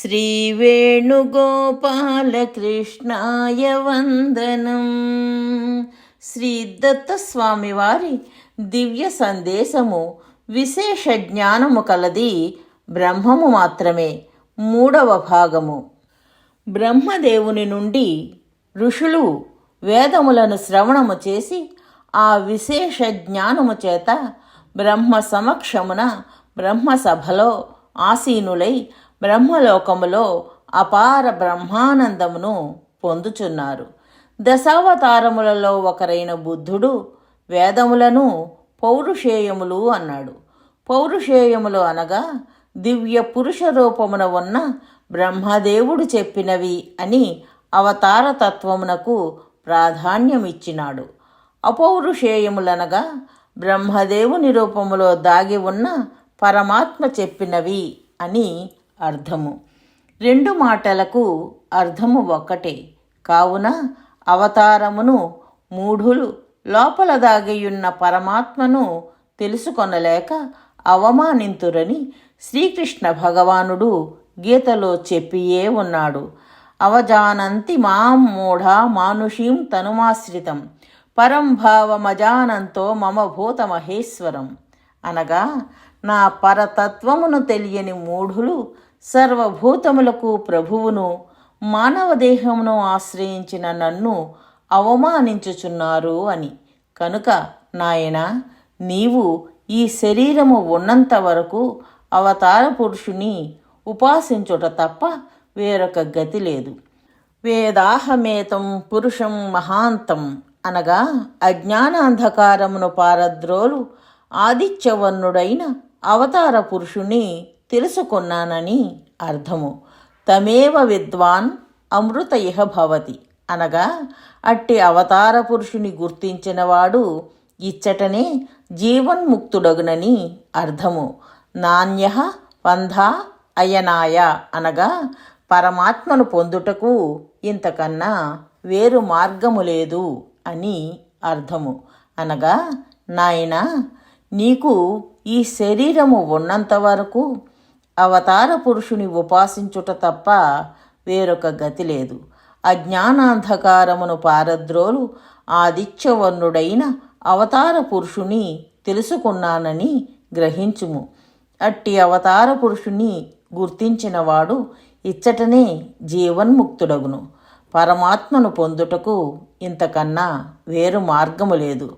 శ్రీవేణుగోపాలకృష్ణాయ వందనం. శ్రీ దత్తస్వామి వారి దివ్య సందేశము విశేష జ్ఞానము కలది బ్రహ్మము మాత్రమే మూడవ భాగము. బ్రహ్మదేవుని నుండి ఋషులు వేదములను శ్రవణము చేసి ఆ విశేష జ్ఞానము చేత బ్రహ్మ సమక్షమున బ్రహ్మసభలో ఆసీనులై బ్రహ్మలోకములో అపార బ్రహ్మానందమును పొందుచున్నారు. దశావతారములలో ఒకరైన బుద్ధుడు వేదములను పౌరుషేయములు అన్నాడు. పౌరుషేయములు అనగా దివ్య పురుష రూపమున ఉన్న బ్రహ్మదేవుడు చెప్పినవి అని అవతార తత్వమునకు ప్రాధాన్యమిచ్చినాడు. అపౌరుషేయములనగా బ్రహ్మదేవుని రూపములో దాగి ఉన్న పరమాత్మ చెప్పినవి అని అర్థము. రెండు మాటలకు అర్థము ఒక్కటే. కావున అవతారమును మూఢులు లోపల దాగియున్న పరమాత్మను తెలుసుకొనలేక అవమానింతురని శ్రీకృష్ణ భగవానుడు గీతలో చెప్పియే ఉన్నాడు. అవజానంతి మాం మూఢ మానుషీం తనుమాశ్రితం. పరం భావమజానంతో మమ భూత మహేశ్వరం అనగా నా పరతత్వమును తెలియని మూఢులు సర్వభూతములకు ప్రభువును మానవ దేహమును ఆశ్రయించిన నన్ను అవమానించుచున్నారు అని. కనుక నాయన నీవు ఈ శరీరము ఉన్నంత వరకు అవతార పురుషుని ఉపాసించుట తప్ప వేరొక గతి లేదు. వేదాహమేతం పురుషం మహాంతం అనగా అజ్ఞానాంధకారమును పారద్రోలు ఆదిత్యవర్ణుడైన అవతార పురుషుని తెలుసుకున్నానని అర్థము. తమేవ విద్వాన్ అమృత ఇహ భవతి. అనగా అట్టి అవతార పురుషుని గుర్తించినవాడు ఇచ్చటనే జీవన్ముక్తుడగునని అర్థము. నాణ్య వంధా అయనాయ. అనగా పరమాత్మను పొందుటకు ఇంతకన్నా వేరు మార్గము లేదు అని అర్థము. అనగా నాయన నీకు ఈ శరీరము ఉన్నంత వరకు అవతార పురుషుని ఉపాసించుట తప్ప వేరొక గతి లేదు. అజ్ఞానాంధకారమును పారద్రోలు ఆదిత్యవర్ణుడైన అవతార పురుషుని తెలుసుకున్నానని గ్రహించుము. అట్టి అవతార పురుషుని గుర్తించినవాడు ఇచ్చటనే జీవన్ముక్తుడగును. పరమాత్మను పొందుటకు ఇంతకన్నా వేరు మార్గము లేదు.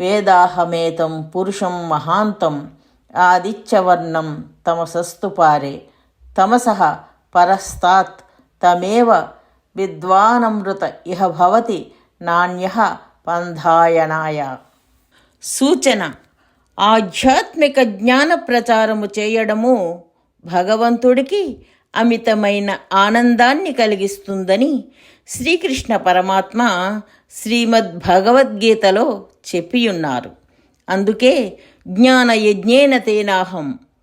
వేదాహమేతం పురుషం మహాంతం ఆదిత్యవర్ణం తమసస్తు పారే. తమసః పరస్తాత్. తమేవ విద్వానమృత ఇహ భవతి నాణ్య పంధాయనాయ. సూచన. ఆధ్యాత్మిక జ్ఞాన ప్రచారము చేయడము భగవంతుడికి అమితమైన ఆనందాన్ని కలిగిస్తుందని శ్రీకృష్ణ పరమాత్మ శ్రీమద్ భగవద్గీతలో చెప్పియున్నారు. అందుకే జ్ఞాన యజ్ఞేన తేనాహం.